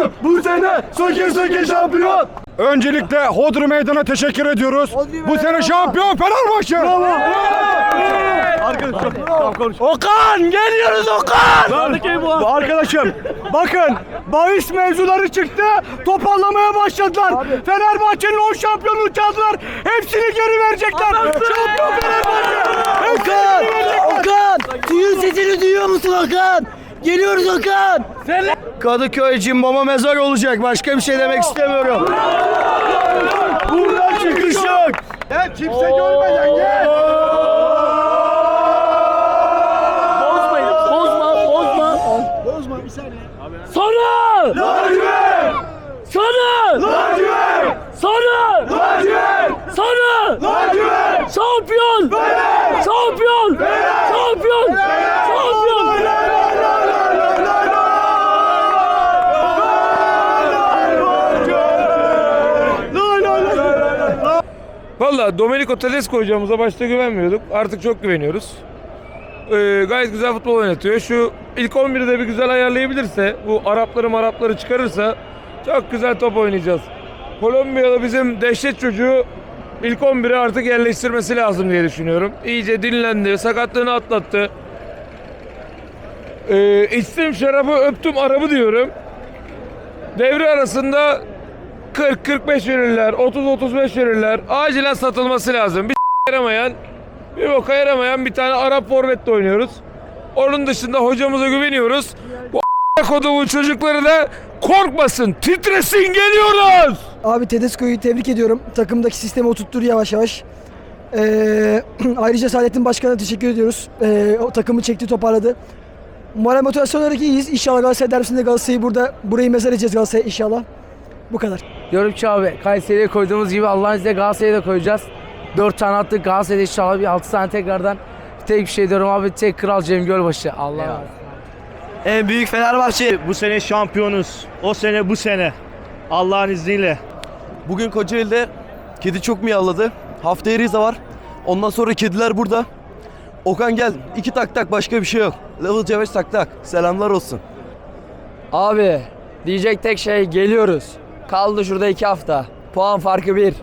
şampiyon. Bu sene söke söke şampiyon. Öncelikle Hodri Meydan'a teşekkür ediyoruz. Bu sene şampiyon Fenerbahçe. Okan geliyoruz Okan. Bu arkadaşım bakın bahis mevzuları çıktı toparlamaya başladılar. Fenerbahçe'nin 10 şampiyonluğu çaldılar. Hepsini geri verecekler. Şampiyon Fenerbahçe. Okan! Okan! Suyun sesini duyuyor musun Okan? Geliyoruz Okan! Kadıköy cimboma mezar olacak. Başka bir şey demek istemiyorum. Buradan çıkış yok. Ya kimse görmeden gel. Bozmayın, bozma, bozma. Sana! Lacivert! Sana! Lacivert! Sana! Lacivert! Sana! Lacivert! Şampiyon! Şampiyon! Şampiyon! Şampiyon! Valla Domenico Tedesco hocamıza başta güvenmiyorduk. Artık çok güveniyoruz. Ee, gayet güzel futbol oynatıyor. Şu ilk 11'i de bir güzel ayarlayabilirse, bu Arapları Marapları çıkarırsa çok güzel top oynayacağız. Kolombiyalı bizim dehşet çocuğu ilk 11'i artık yerleştirmesi lazım diye düşünüyorum. İyice dinlendi, sakatlığını atlattı. Ee, içtim şarabı, öptüm arabı diyorum. Devre arasında 40-45 verirler, 30-35 verirler. Acilen satılması lazım. Bir yaramayan, bir boka yaramayan bir tane Arap forvetle oynuyoruz. Onun dışında hocamıza güveniyoruz. Bu kodumun çocukları da korkmasın, titresin geliyoruz. Abi Tedesco'yu tebrik ediyorum. Takımdaki sistemi oturttur yavaş yavaş. Ee, ayrıca Saadettin Başkan'a teşekkür ediyoruz. Ee, o takımı çekti toparladı. Moral motivasyon olarak iyiyiz. İnşallah Galatasaray derbisinde Galatasaray'ı burada burayı mezar edeceğiz Galatasaray inşallah. Bu kadar. Diyorum ki abi Kayseri'ye koyduğumuz gibi Allah'ın izniyle Galatasaray'a da koyacağız. 4 tane attık Galatasaray'da inşallah bir 6 tane tekrardan. Tek bir şey diyorum abi tek kral Cem Gölbaşı. Allah razı olsun. En büyük Fenerbahçe. Bu sene şampiyonuz. O sene bu sene. Allah'ın izniyle. Bugün Kocaeli'de kedi çok miyavladı. Haftaya Rize var. Ondan sonra kediler burada. Okan gel. iki tak tak başka bir şey yok. Level Ceveş tak tak. Selamlar olsun. Abi diyecek tek şey geliyoruz. Kaldı şurada 2 hafta. Puan farkı 1.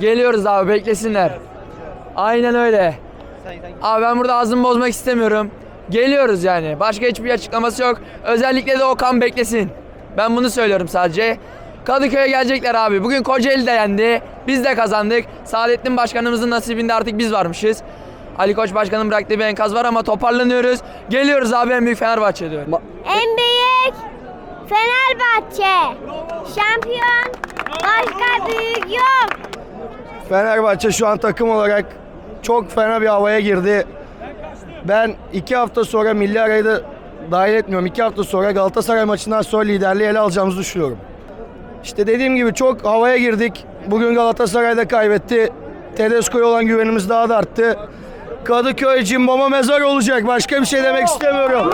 Geliyoruz abi beklesinler. Aynen öyle. Abi ben burada ağzımı bozmak istemiyorum. Geliyoruz yani. Başka hiçbir açıklaması yok. Özellikle de Okan beklesin. Ben bunu söylüyorum sadece. Kadıköy'e gelecekler abi. Bugün Kocaeli de yendi. Biz de kazandık. Saadettin Başkanımızın nasibinde artık biz varmışız. Ali Koç Başkan'ın bıraktığı bir enkaz var ama toparlanıyoruz. Geliyoruz abi en büyük Fenerbahçe diyorum. En büyük Fenerbahçe. Şampiyon. Başka büyük yok. Fenerbahçe şu an takım olarak çok fena bir havaya girdi. Ben iki hafta sonra milli arayı da dahil etmiyorum. İki hafta sonra Galatasaray maçından sonra liderliği ele alacağımızı düşünüyorum. İşte dediğim gibi çok havaya girdik. Bugün Galatasaray da kaybetti. Tedesco'ya olan güvenimiz daha da arttı. Kadıköy cimboma mezar olacak. Başka bir şey demek istemiyorum.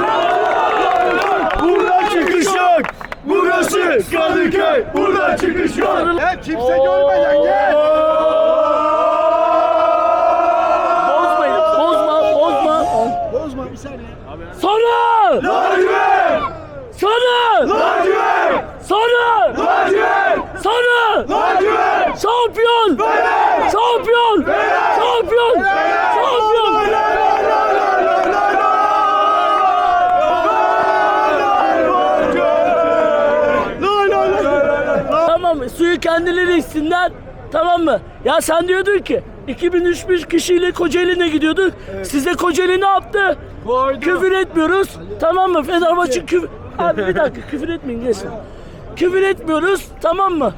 Çıkış yok. Burası Kadıköy. Buradan çıkış yok. Ya kimse görmeden gel. Bozmayın, bozma, bozma. Sana! Lacivert! Sana! Lacivert! Sana! Lacivert! Sana! Lacivert! Şampiyon! Şampiyon! Şampiyon! Suyu kendileri içsinler. Tamam mı? Ya sen diyordun ki 2000-3000 kişiyle Kocaeli'ne gidiyorduk. Size Kocaeli ne yaptı? Küfür etmiyoruz. Tamam mı? Fenerbahçe küfür... Abi bir dakika küfür etmeyin geçin. Küfür etmiyoruz. Tamam mı?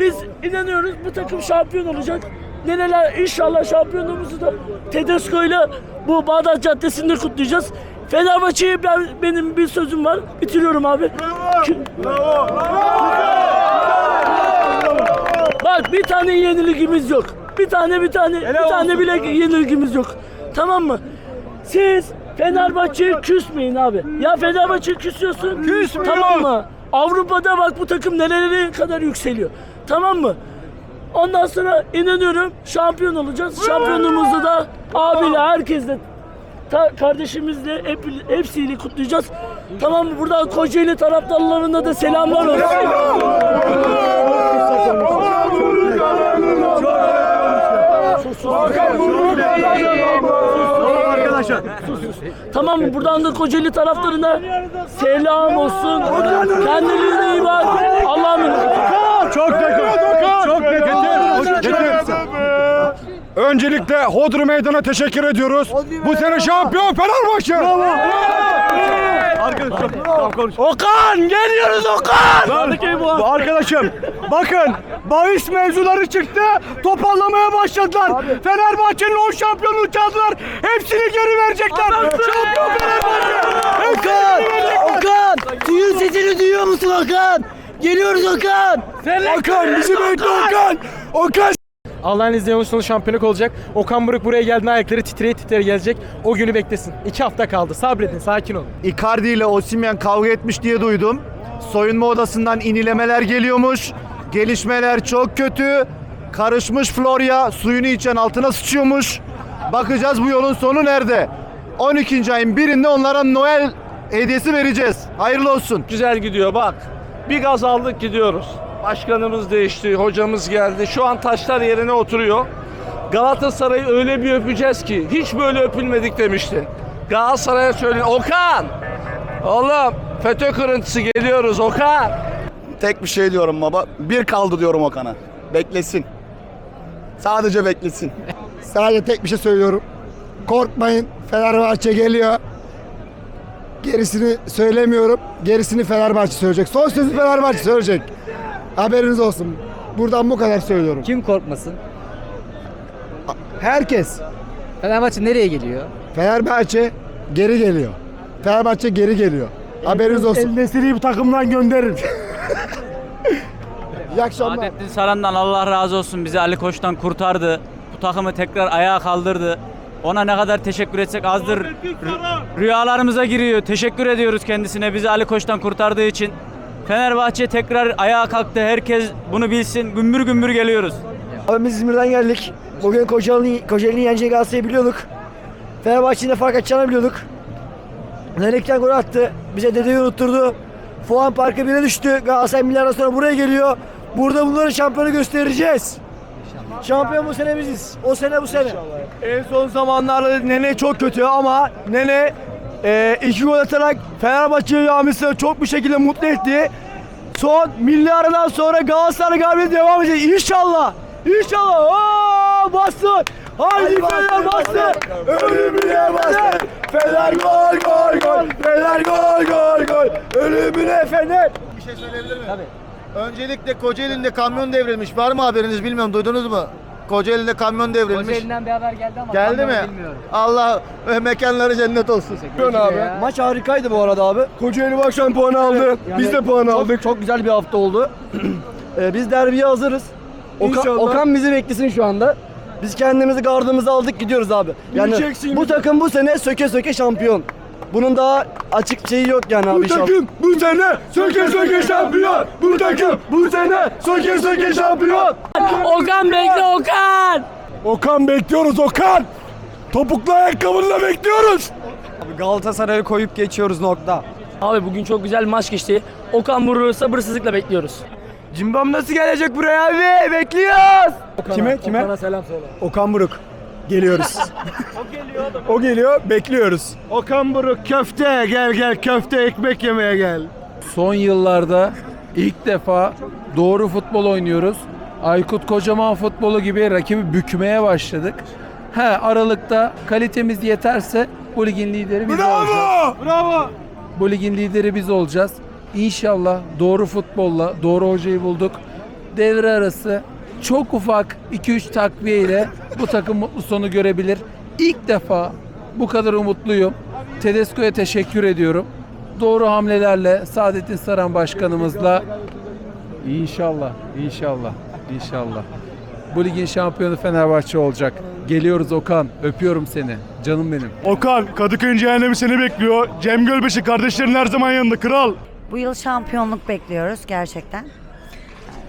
Biz inanıyoruz bu takım şampiyon olacak. Neneler inşallah şampiyonluğumuzu da Tedesco ile bu Bağdat Caddesi'nde kutlayacağız. Fenerbahçe'ye ben, benim bir sözüm var. Bitiriyorum abi. Bak bir tane yenilgimiz yok. Bir tane bir tane bir tane bile yenilgimiz yok. Tamam mı? Siz Fenerbahçe'ye küsmeyin abi. Ya Fenerbahçe'ye küsüyorsun. Küsmüyor. Tamam mı? Avrupa'da bak bu takım nerelere kadar yükseliyor. Tamam mı? Ondan sonra inanıyorum şampiyon olacağız. Şampiyonluğumuzu da abiyle herkesle ta- kardeşimizle hep, hepsiyle kutlayacağız. Tamam mı? Buradan Kocaeli taraftarlarına da selamlar olsun. Arkadaşlar. Tamam? Buradan da Kocaeli taraftarına selam olsun. Kendinize iyi bak. Allah'a emanet. Çok yakın. Çok yakın. Öncelikle Hodri Meydan'a teşekkür ediyoruz. Bu sene şampiyon Fenerbahçe. Okan geliyoruz Okan. Arkadaşım bakın bahis mevzuları çıktı. Toparlamaya başladılar. Fenerbahçe'nin 10 şampiyonluğu çaldılar. Hepsini geri verecekler. Şampiyon Fenerbahçe. Okan! Okan! Suyun sesini duyuyor musun Okan? Geliyoruz Okan! Okan bizi bekle Okan. Okan Allah'ın izniyle onun sonu şampiyonluk olacak. Okan Buruk buraya geldiğinde ayakları titreye titreye gelecek. O günü beklesin. İki hafta kaldı. Sabredin, sakin olun. Icardi ile Osimhen kavga etmiş diye duydum. Soyunma odasından inilemeler geliyormuş. Gelişmeler çok kötü. Karışmış Florya suyunu içen altına sıçıyormuş. Bakacağız bu yolun sonu nerede? 12. ayın birinde onlara Noel hediyesi vereceğiz. Hayırlı olsun. güzel gidiyor bak. Bir gaz aldık gidiyoruz. Başkanımız değişti, hocamız geldi. Şu an taşlar yerine oturuyor. Galatasaray'ı öyle bir öpeceğiz ki hiç böyle öpülmedik demiştin. Galatasaray'a söyleyin. Okan! Oğlum FETÖ kırıntısı geliyoruz Okan! Tek bir şey diyorum baba. Bir kaldı diyorum Okan'a. Beklesin. Sadece beklesin. Sadece tek bir şey söylüyorum. Korkmayın. Fenerbahçe geliyor. Gerisini söylemiyorum. Gerisini Fenerbahçe söyleyecek. Son sözü Fenerbahçe söyleyecek. Haberiniz olsun. Buradan bu kadar söylüyorum. Kim korkmasın? Herkes. Fenerbahçe nereye geliyor? Fenerbahçe geri geliyor. Fenerbahçe geri geliyor. Haberiniz olsun. El Nesiri'yi bu takımdan gönderin. İyi akşamlar. Saadettin Saran'dan Allah razı olsun bizi Ali Koç'tan kurtardı. Bu takımı tekrar ayağa kaldırdı. Ona ne kadar teşekkür etsek azdır. Rü- Rüyalarımıza giriyor. Teşekkür ediyoruz kendisine bizi Ali Koç'tan kurtardığı için. Fenerbahçe tekrar ayağa kalktı. Herkes bunu bilsin. Gümbür gümbür geliyoruz. Abi biz İzmir'den geldik. Bugün Kocaeli'ni Kocaeli'ni yeneceği Galatasaray'ı biliyorduk. Fenerbahçe'nin de fark atacağını biliyorduk. Nenekten gol attı. Bize dedeyi unutturdu. Puan farkı bire düştü. Galatasaray milyardan sonra buraya geliyor. Burada bunları şampiyonu göstereceğiz. Şampiyon bu sene biziz. O sene bu sene. En son zamanlarda Nene çok kötü ama Nene e, iki gol atarak Fenerbahçe camisini çok bir şekilde mutlu etti. Son milli aradan sonra Galatasaray galibiyeti devam edecek. İnşallah. İnşallah. Oo, bastın. Haydi Fener bastı. Ölümüne bastı. Fener gol gol gol. Fener gol gol gol. Ölümüne Fener. Bir şey söyleyebilir miyim? Tabii. Öncelikle Kocaeli'nde kamyon devrilmiş. Var mı haberiniz bilmiyorum. Duydunuz mu? Kocaeli'nde kamyon devrilmiş. Elinden bir haber geldi ama Geldi mi? Allah e, mekanları cennet olsun. abi. Maç harikaydı bu arada abi. Kocaeli bak puanı aldı. Biz de puan aldık. Çok güzel bir hafta oldu. Ee, biz derbiye hazırız. Okan, İnşallah. Okan bizi beklesin şu anda. Biz kendimizi gardımızı aldık gidiyoruz abi. Yani Yiyeceksin bu bizi. takım bu sene söke söke şampiyon. Bunun daha açık şeyi yok yani abi Bu takım bu sene söke söke şampiyon. Bu takım bu sene söke söke şampiyon. Okan bekle Okan. Okan bekliyoruz Okan. Topuklu ayakkabınla bekliyoruz. Galatasaray'ı koyup geçiyoruz nokta. Abi bugün çok güzel maç geçti. Okan Buruk'u sabırsızlıkla bekliyoruz. Cimbom nasıl gelecek buraya abi? Bekliyoruz. Kime? Kime? Okan'a selam söyle. Okan Buruk. Geliyoruz. o geliyor. bekliyoruz. Okan Buruk köfte gel gel köfte ekmek yemeye gel. Son yıllarda ilk defa doğru futbol oynuyoruz. Aykut Kocaman futbolu gibi rakibi bükmeye başladık. He Aralık'ta kalitemiz yeterse bu ligin lideri biz olacağız. Bravo! Bravo! Bu ligin lideri biz olacağız. İnşallah doğru futbolla, doğru hocayı bulduk. Devre arası çok ufak 2-3 takviye ile bu takım mutlu sonu görebilir. İlk defa bu kadar umutluyum. Tedesco'ya teşekkür ediyorum. Doğru hamlelerle Saadettin Saran başkanımızla İnşallah, inşallah, inşallah. Bu ligin şampiyonu Fenerbahçe olacak. Geliyoruz Okan. Öpüyorum seni. Canım benim. Okan Kadıköy'ün cehennemi seni bekliyor. Cem Gölbeşi kardeşlerin her zaman yanında kral. Bu yıl şampiyonluk bekliyoruz gerçekten.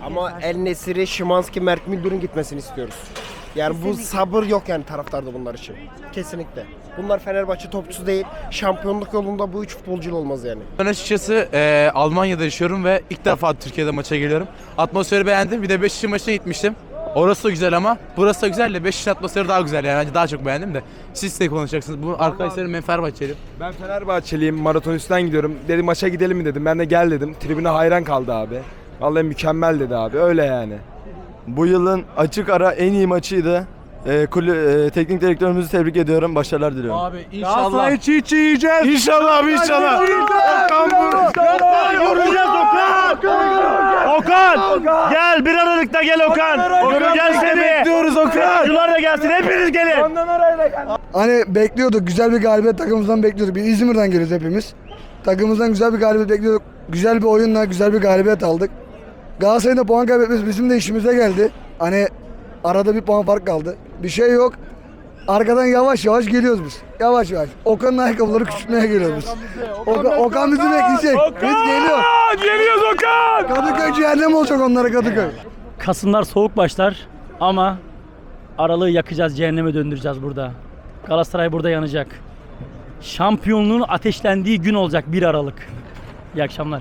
Ama El Nesiri, Şimanski, Mert Müldür'ün gitmesini istiyoruz. Yani bu Kesinlikle. sabır yok yani taraftarda bunlar için. Kesinlikle. Bunlar Fenerbahçe topçusu değil. Şampiyonluk yolunda bu üç futbolcu olmaz yani. Ben açıkçası e, Almanya'da yaşıyorum ve ilk defa Türkiye'de maça geliyorum. Atmosferi beğendim. Bir de Beşiktaş'ın maçına gitmiştim. Orası da güzel ama burası da güzel de Beşiktaş'ın atmosferi daha güzel yani. Bence daha çok beğendim de. Siz de konuşacaksınız. Bu arkadaşlarım ben Fenerbahçeliyim. Ben Fenerbahçeliyim. Maratonisten gidiyorum. Dedi maça gidelim mi dedim. Ben de gel dedim. Tribüne hayran kaldı abi. Vallahi mükemmel dedi abi. Öyle yani. Bu yılın açık ara en iyi maçıydı. Ee, kulü- e, teknik direktörümüzü tebrik ediyorum. Başarılar diliyorum. Abi inşallah. Galatasaray çiğ çiğ yiyeceğiz. İnşallah abi inşallah. Okan Göreceğiz Okan. Okan. Gel bir Aralık'ta gel Okan. Göreceğiz seni. Bekliyoruz Okan. Şular da gelsin. Hepiniz gelin. Hani bekliyorduk. Güzel bir galibiyet takımımızdan bekliyorduk. Bir İzmir'den geliyoruz hepimiz. Takımımızdan güzel bir galibiyet bekliyorduk. Güzel bir oyunla güzel bir galibiyet aldık. Galatasaray'ın da puan kaybetmesi bizim de işimize geldi. Hani arada bir puan fark kaldı. Bir şey yok. Arkadan yavaş yavaş geliyoruz biz. Yavaş yavaş. Okan'ın ayakkabıları küçültmeye geliyoruz biz. Okan, Okan bizi bekleyecek. Biz geliyor. Geliyoruz Okan! Kadıköy cehennem olacak onlara Kadıköy. Kasımlar soğuk başlar ama aralığı yakacağız, cehenneme döndüreceğiz burada. Galatasaray burada yanacak. Şampiyonluğun ateşlendiği gün olacak 1 Aralık. İyi akşamlar.